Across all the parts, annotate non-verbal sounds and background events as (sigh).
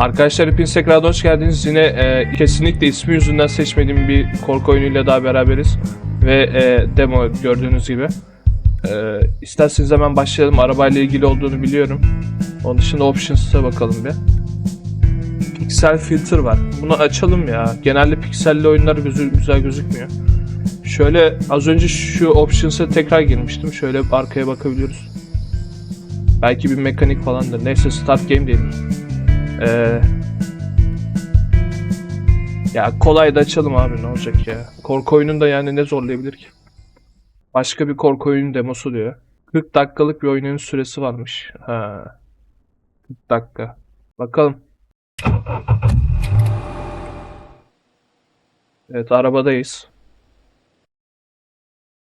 Arkadaşlar hepiniz tekrardan hoş geldiniz. Yine e, kesinlikle ismi yüzünden seçmediğim bir korku oyunuyla daha beraberiz. Ve e, demo gördüğünüz gibi. E, isterseniz hemen başlayalım. Arabayla ilgili olduğunu biliyorum. Onun dışında options'a bakalım bir. Pixel filter var. Bunu açalım ya. Genelde pikselli oyunlar gözü, güzel gözükmüyor. Şöyle az önce şu options'a tekrar girmiştim. Şöyle arkaya bakabiliyoruz. Belki bir mekanik falandır. Neyse start game diyelim. Ee, ya kolay da açalım abi ne olacak ya. Korku oyununda yani ne zorlayabilir ki? Başka bir korku oyunu demosu diyor. 40 dakikalık bir oyunun süresi varmış. Ha. 40 dakika. Bakalım. Evet arabadayız.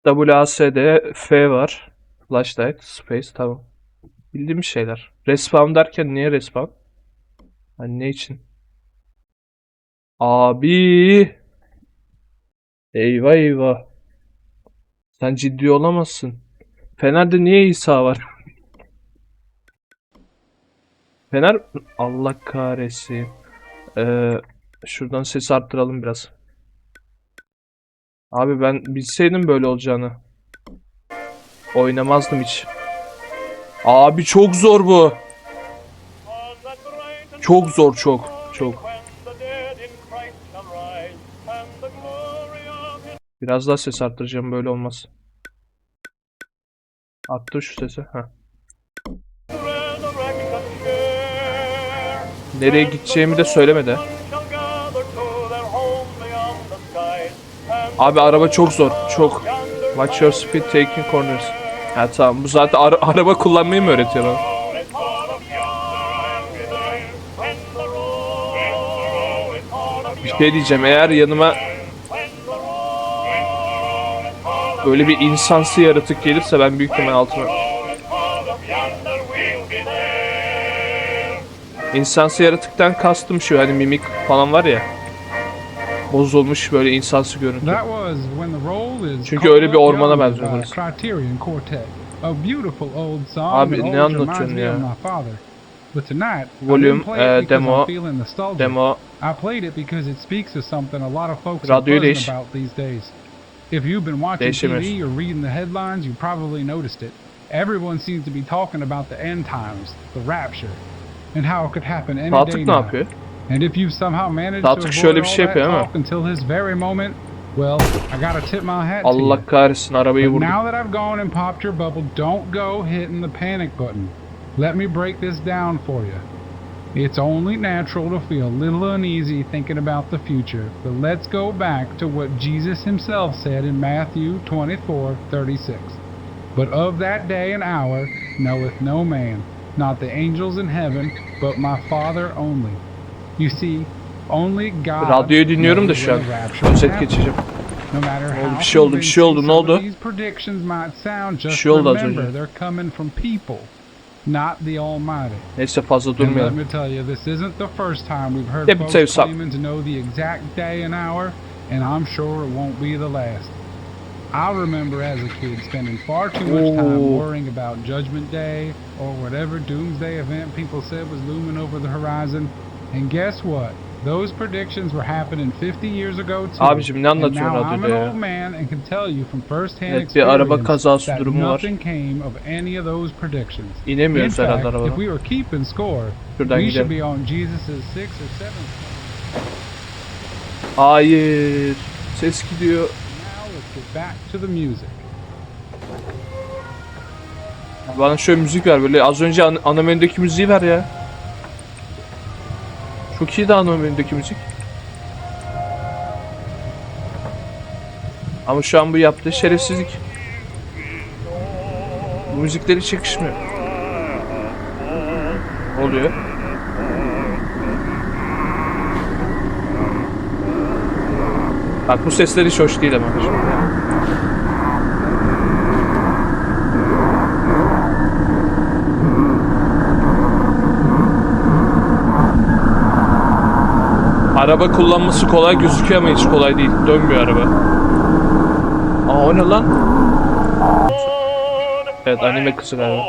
WASD F var. Flashlight, space tamam. Bildiğim şeyler. Respawn derken niye respawn? Hani ne için? Abi. Eyvah eyvah. Sen ciddi olamazsın. Fener'de niye İsa var? (laughs) Fener Allah kahretsin. Ee, şuradan sesi arttıralım biraz. Abi ben bilseydim böyle olacağını. Oynamazdım hiç. Abi çok zor bu. Çok zor çok çok. Biraz daha ses arttıracağım böyle olmaz. Arttır şu sesi. Heh. Nereye gideceğimi de söylemedi. Abi araba çok zor. Çok. Watch your speed taking corners. Ha tamam bu zaten ara- (laughs) araba kullanmayı mı öğretiyor bana? Şey diyeceğim eğer yanıma böyle bir insansı yaratık gelirse ben büyük ihtimal altıma İnsansı yaratıktan kastım şu hani mimik falan var ya bozulmuş böyle insansı görüntü. Çünkü öyle bir ormana benziyor burası. Abi, ne anlatıyorsun ya? Of my father. But tonight, I Volume, didn't play it because demo, I'm feeling nostalgic. Demo I played it because it speaks of something a lot of folks are buzzing about these days. If you've been watching TV or reading the headlines, you probably noticed it. Everyone seems to be talking about the end times, the rapture, and how it could happen any day now. yapıyor? And if you've somehow managed to avoid all şey that talk until this very moment, well, I gotta tip my hat to you. Allah kahretsin arabayı But now that I've gone and popped your bubble, don't go hitting the panic button. Let me break this down for you. It's only natural to feel a little uneasy thinking about the future, but let's go back to what Jesus himself said in Matthew 24 36. But of that day and hour knoweth no man, not the angels in heaven, but my Father only. You see, only God Radyoyu dinliyorum da şu an. the rapture Özet geçeceğim. No matter how bir şey oldu, bir şey oldu. Ne oldu? predictions might sound just şey oldu az remember önce. They're coming from people, not the Almighty. Neyse fazla And let me tell you, this isn't the first time we've heard Let me tell you folks something. claiming to know the exact day and hour, and I'm sure it won't be the last. I remember as a kid spending far too much time worrying about Judgment Day or whatever doomsday event people said was looming over the horizon. And guess what? Those predictions were happening 50 years ago too. Abicim ne anlatıyorsun radyoda ya? old man and can tell you from first-hand Evet, bir araba kazası durumu var. nothing came of any of those predictions. In İnemiyoruz herhalde if arabadan. we were keeping score, Şuradan we should gidelim. Hayır. Ses gidiyor. Now let's get back to the music. Bana şöyle müzik ver böyle az önce an ana menüdeki müziği ver ya. Çok iyi de ana menüdeki müzik. Ama şu an bu yaptığı şerefsizlik. Bu müzikleri. Ne oluyor? Bak bu sesler hiç hoş değil ama. Araba kullanması kolay gözüküyor ama hiç kolay değil. Dönmüyor araba. Aa o ne lan? Evet anime kızı galiba.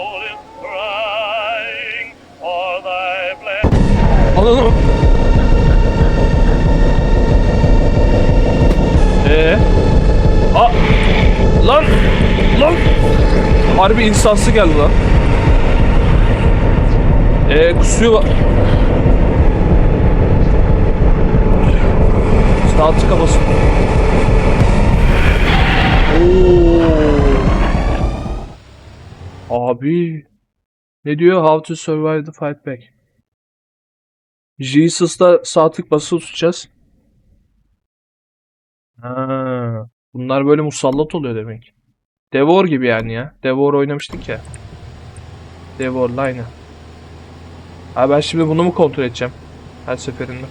Ananı. Ee? Aa! Lan! Lan! Harbi insansı geldi lan. Ee kusuyor. Sağ tıka basın. Oo. Abi. Ne diyor? How to survive the fight back. Jesus'ta sağ tık basılı tutacağız. Ha, bunlar böyle musallat oluyor demek. Devor gibi yani ya. Devor oynamıştık ya. Devor'la aynı. Ha ben şimdi bunu mu kontrol edeceğim? Her seferinde.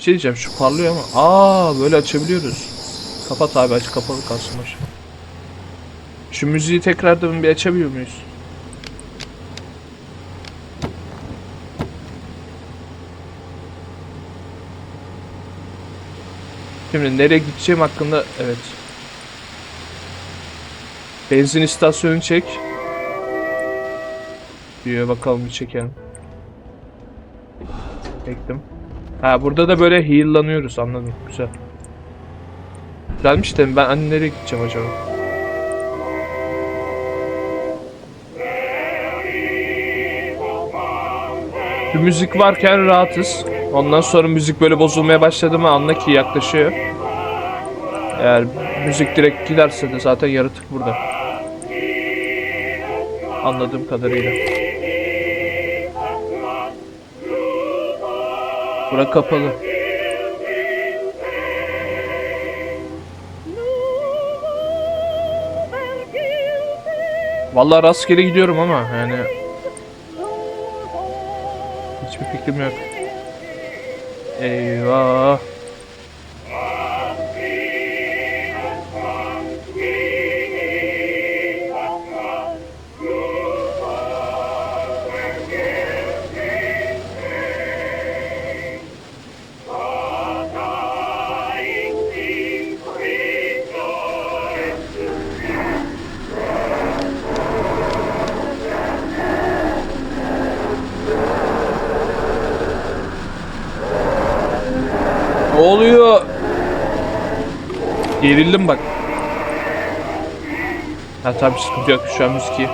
Bir şey diyeceğim şu parlıyor ama. Aa böyle açabiliyoruz. Kapat abi aç kapalı kalsın boş. Şu müziği tekrardan bir açabiliyor muyuz? Şimdi nereye gideceğim hakkında evet. Benzin istasyonu çek. Diyor bakalım bir çekelim. Çektim. Ha burada da böyle heal'lanıyoruz anladım. Güzel. Güzelmiş de ben hani nereye gideceğim acaba? Bir müzik varken rahatız. Ondan sonra müzik böyle bozulmaya başladı mı anla ki yaklaşıyor. Eğer müzik direkt giderse de zaten yaratık burada. Anladığım kadarıyla. Bura kapalı. Vallahi rastgele gidiyorum ama yani hiçbir fikrim yok. Eyvah. Oluyor? Gerildim bak. Ha tabii sıkıntı yok şu an müzik iyi.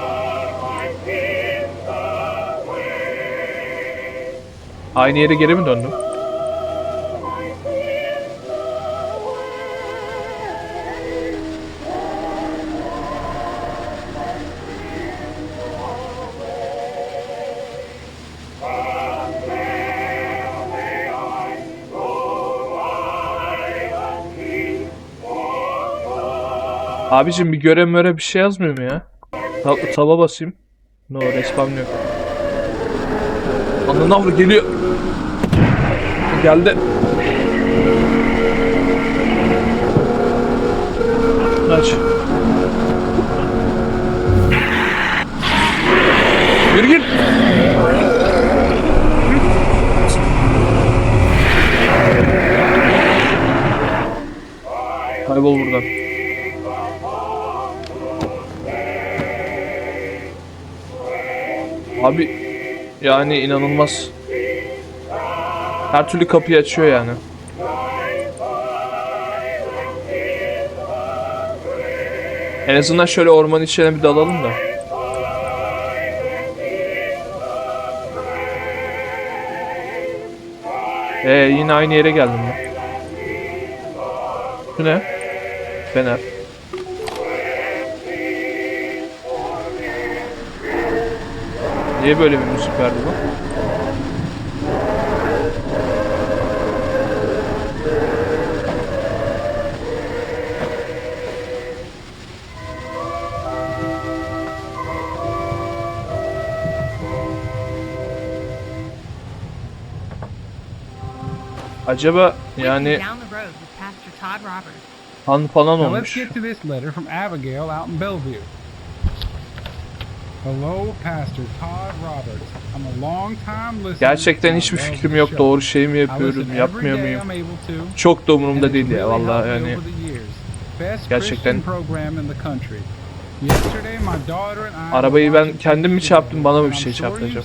Aynı yere geri mi döndüm? Abicim bir görev möre bir şey yazmıyor mu ya? Ta taba basayım. No respawn yok. Ananı avru geliyor. Geldi. Aç. Gir gir. Kaybol buradan. Abi yani inanılmaz. Her türlü kapıyı açıyor yani. En azından şöyle ormanın içine bir dalalım da. Ee yine aynı yere geldim ben. Şu ne? Fener. Niye böyle bir müzik verdi bu? Acaba yani han falan Now let's olmuş. get to this letter from Abigail out in Bellevue. Gerçekten hiçbir fikrim yok. Doğru şey mi yapıyorum, yapmıyor muyum? Çok da umurumda değil ya me yani. Gerçekten- Arabayı ben kendim mi çarptım, bana mı bir şey çarptı acaba?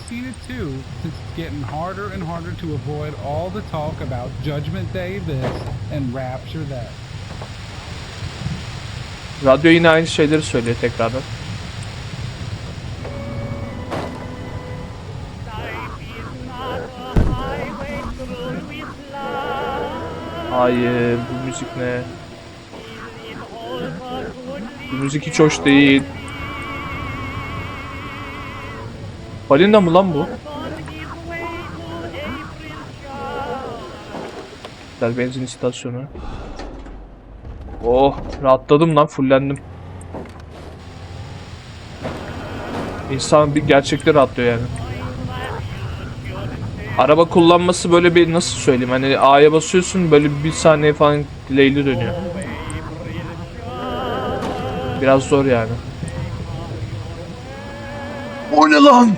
Radyo yine aynı şeyleri söylüyor tekrardan. Hayır, bu müzik ne? Bu müzik hiç hoş değil. Balina mı lan bu? Güzel benzin istasyonu. Oh, rahatladım lan, fullendim. İnsan bir gerçekte rahatlıyor yani. Araba kullanması böyle bir nasıl söyleyeyim hani A'ya basıyorsun böyle bir saniye falan delay'li dönüyor. Biraz zor yani. O ne lan?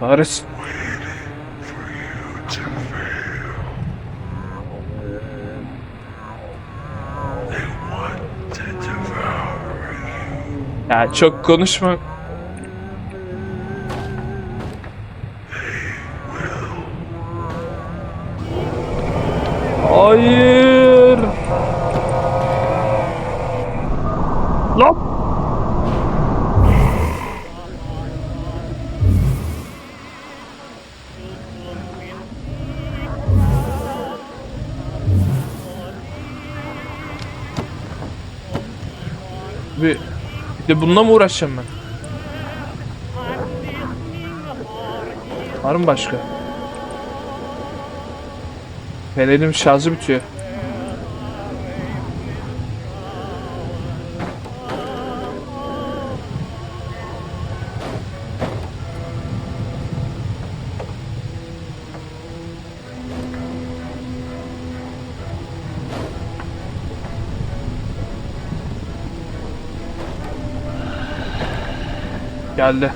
Kahretsin. Ya çok konuşma. Hayır. De bununla mı uğraşacağım ben? Var mı başka? Fenerim şarjı bitiyor. Geldi.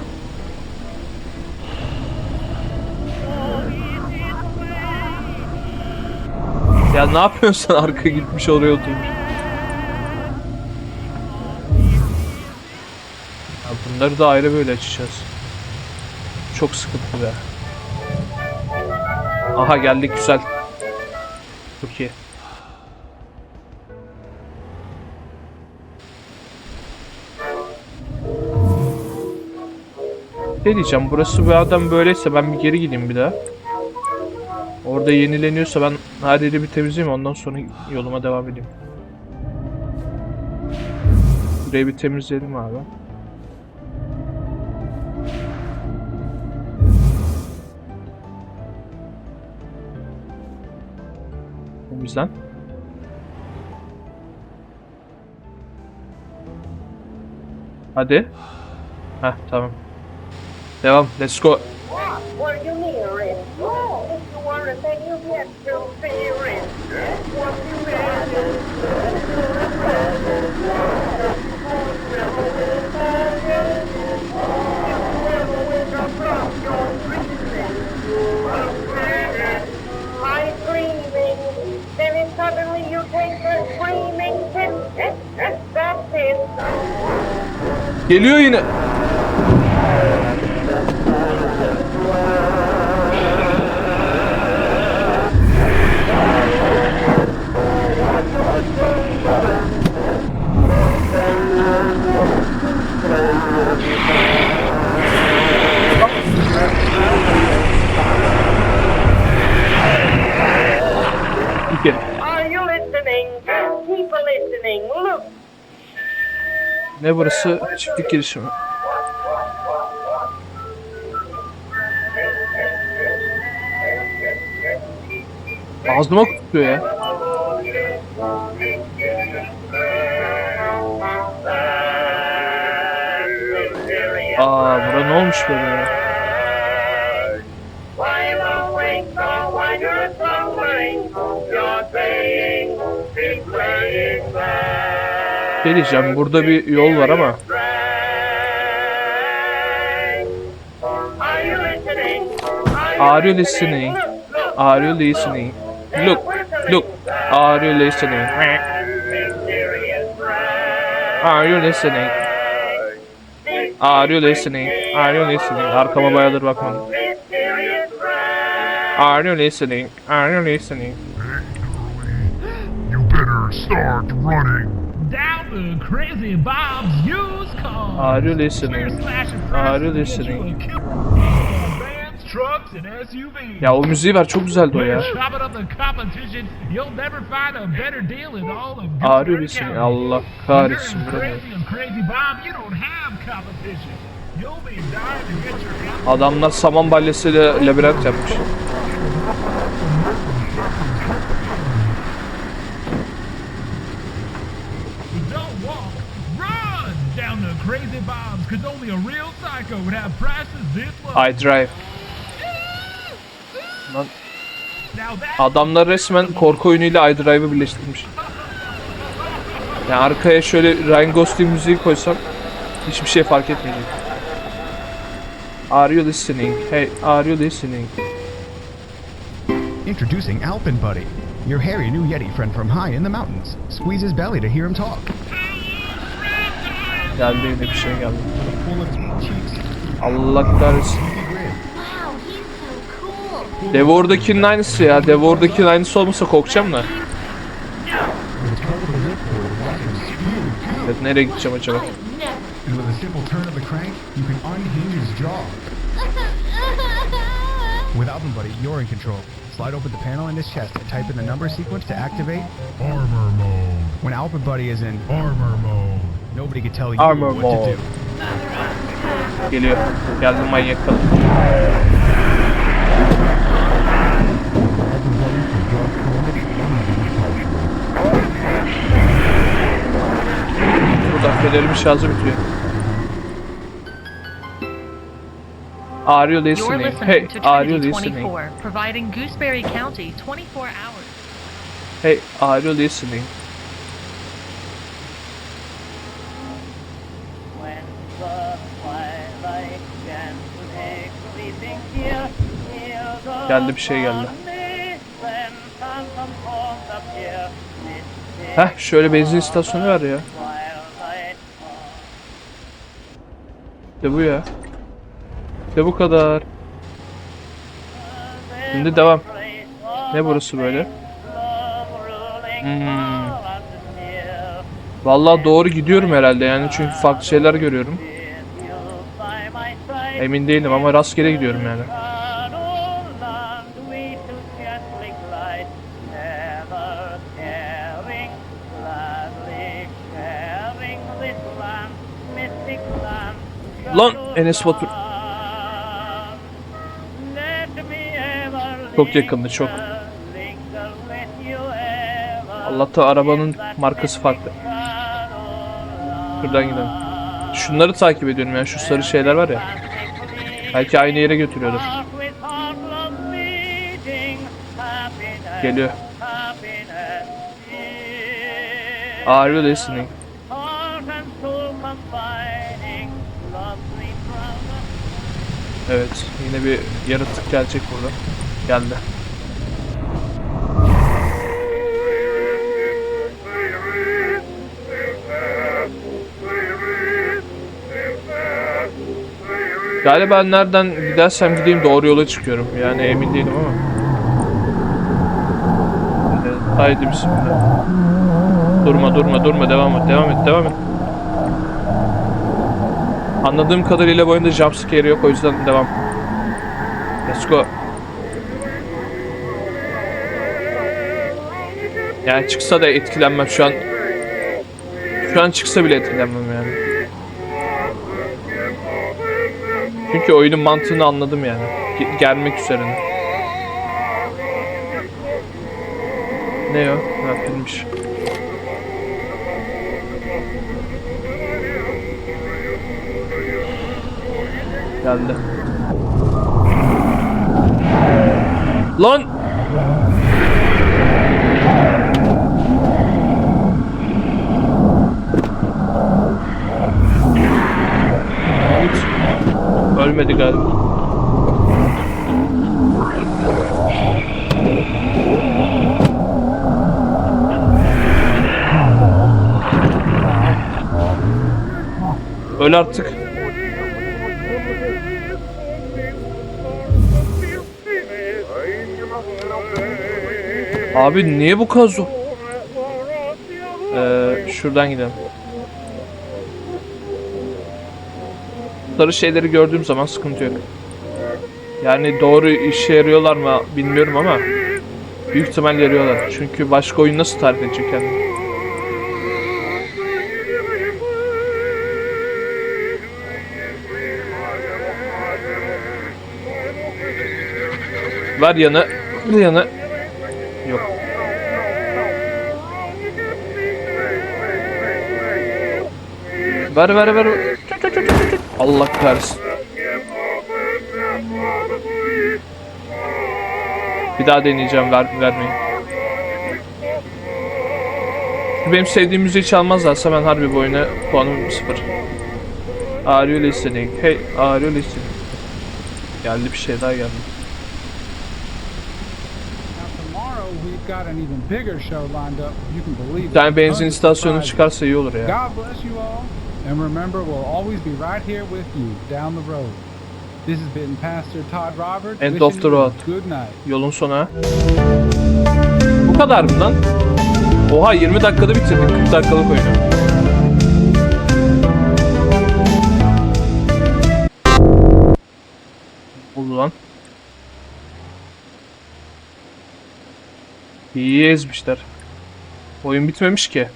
Ya ne yapıyorsun arka gitmiş oraya oturmuş. Ya bunları da ayrı böyle açacağız. Çok sıkıntı be. Aha geldik güzel. Çok. Ne diyeceğim burası bu adam böyleyse ben bir geri gideyim bir daha. Orada yenileniyorsa ben her bir temizleyeyim ondan sonra yoluma devam edeyim. Burayı bir temizleyelim abi. Temizlen. Hadi. Heh tamam. Devam. Let's go. Were you near it? If you were a thing you get to fear it. What you imagine. My dreaming, then it suddenly you take a screaming fit. That's it. Geliyor yine. Bir kere. Are you listening? Keep listening. Look. Ne burası? Çiftlik girişimi. Ağzıma tutuyor ya. Aa bura ne olmuş böyle ya? şey diyeceğim. Burada bir yol var ama. Are you listening? Are you listening? Look, look. Are you listening? Are you listening? Are you listening? Are you listening? Arkama bayılır bakmam. Are you listening? Are you listening? You better start running. Crazy Bob's used car. Are you listening? Are you listening? Ya o müziği ver çok güzeldi o ya. Are you listening? Allah kahretsin Adamlar saman balyasıyla labirent yapmış. Don't walk, run down the crazy Bob's, cause only a real psycho would have prices this low. I drive. Lan adamlar resmen korku oyunuyla iDrive'ı birleştirmiş. Yani arkaya şöyle Ryan Gosling müziği koysam hiçbir şey fark etmeyecek. Are you listening? Hey, are you listening? Introducing Alpin Buddy, your hairy new Yeti friend from high in the mountains. Squeeze his belly to hear him talk. Geldi yine bir şey geldi. Full of cheeks, Allah kahretsin. beefy grin. Wow, he's so cool. Devor'dakinin aynısı ya. Devor'dakinin aynısı olmasa korkacağım da. Evet nereye gideceğim acaba? I've never. And with a simple turn of the crank, you can unhinge his jaw. With Alpin Buddy, you're in control. Slide open the panel in his chest and type in the number sequence to activate. Armor mode. When Alpin Buddy is in, Armor mode. Nobody can tell you Armor what mode. to do. Geliyor. Geldim manyak kadın. Burada federim şarjı bitiyor. Are you You're listening? listening Hey, to are you Trinity listening? 24, providing Gooseberry County 24 hours. Hey, are you listening? When the twilight begins to make everything clear, hear the Geldi bir şey geldi. Heh, şöyle benzin istasyonu var ya. De bu ya. De bu kadar. Şimdi devam. Ne burası böyle? Hmm. Vallahi doğru gidiyorum herhalde yani çünkü farklı şeyler görüyorum. Emin değilim ama rastgele gidiyorum yani. Lan Enes Batur. Çok yakındı, çok. Allah'ta arabanın markası farklı. Şuradan gidelim. Şunları takip ediyorum yani şu sarı şeyler var ya. Belki aynı yere götürüyordur. Geliyor. Are you listening? Evet, yine bir yaratık gelecek burada. Geldi. Galiba nereden gidersem gideyim doğru yola çıkıyorum. Yani emin değilim ama. Evet, Haydi bismillah. Durma durma durma devam et devam et devam et. Anladığım kadarıyla bu oyunda jumpscare yok o yüzden devam. Let's go. Yani çıksa da etkilenmem şu an. Şu an çıksa bile etkilenmem yani. Çünkü oyunun mantığını anladım yani. Ge- gelmek üzerine. Ne o? Ha filmmiş. Geldi. Lan! Hiç ölmedi galiba. Öl artık. Abi niye bu kadar zor? Ee, şuradan gidelim. Sarı şeyleri gördüğüm zaman sıkıntı yok. Yani doğru işe yarıyorlar mı bilmiyorum ama büyük ihtimal yarıyorlar. Çünkü başka oyun nasıl tarif edecek kendini? Ver yanı. Yanı. Ver ver ver. Allah kahretsin. Bir daha deneyeceğim ver, vermeyi. Benim sevdiğim müziği çalmazlarsa ben harbi bu oyuna puanım sıfır. Are you listening? Hey, are you listening? Geldi bir şey daha geldi. Bir tane benzin istasyonu çıkarsa iyi olur ya. And remember, we'll always be right here with you down the road. This has been Pastor Todd Roberts. End of the road. Good night. Yolun sonu. Bu kadar mı lan? Oha 20 dakikada bitirdik 40 dakikalık oyunu. Oldu lan. İyi ezmişler. Oyun bitmemiş ki.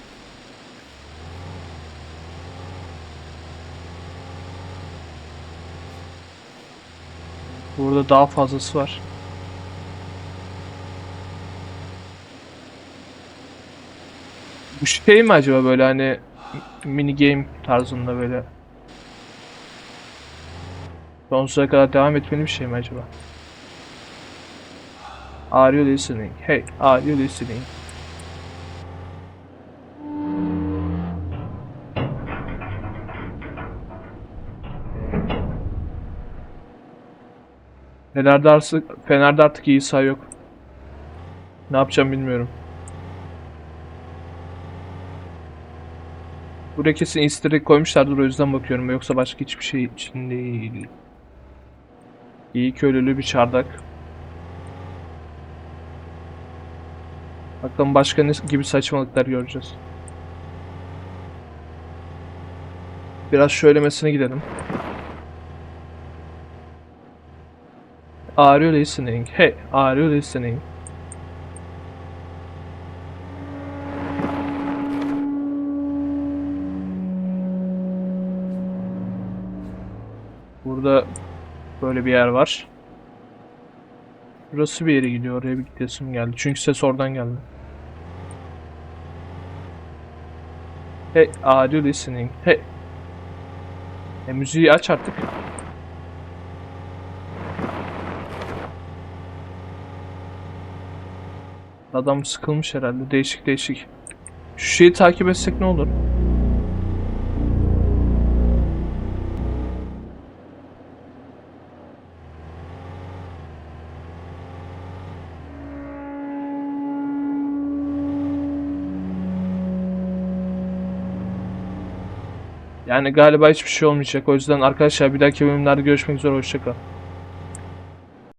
Burada daha fazlası var. Bu şey mi acaba böyle hani mini game tarzında böyle sonsuza kadar devam etmeli bir şey mi acaba? Are you listening? Hey, are you listening? Fener'de artık, Fener'de artık iyi say yok. Ne yapacağım bilmiyorum. Buraya kesin easter egg koymuşlardır o yüzden bakıyorum. Yoksa başka hiçbir şey için değil. İyi ki ölülü bir çardak. Bakalım başka ne gibi saçmalıklar göreceğiz. Biraz şöylemesine gidelim. Are you listening? Hey, are you listening? Burada böyle bir yer var. Burası bir yere gidiyor. Oraya bir gidesim geldi. Çünkü ses oradan geldi. Hey, are you listening? Hey. E, müziği aç artık. Adam sıkılmış herhalde. Değişik değişik. Şu şeyi takip etsek ne olur? Yani galiba hiçbir şey olmayacak. O yüzden arkadaşlar bir dahaki bölümlerde görüşmek üzere. Hoşçakalın.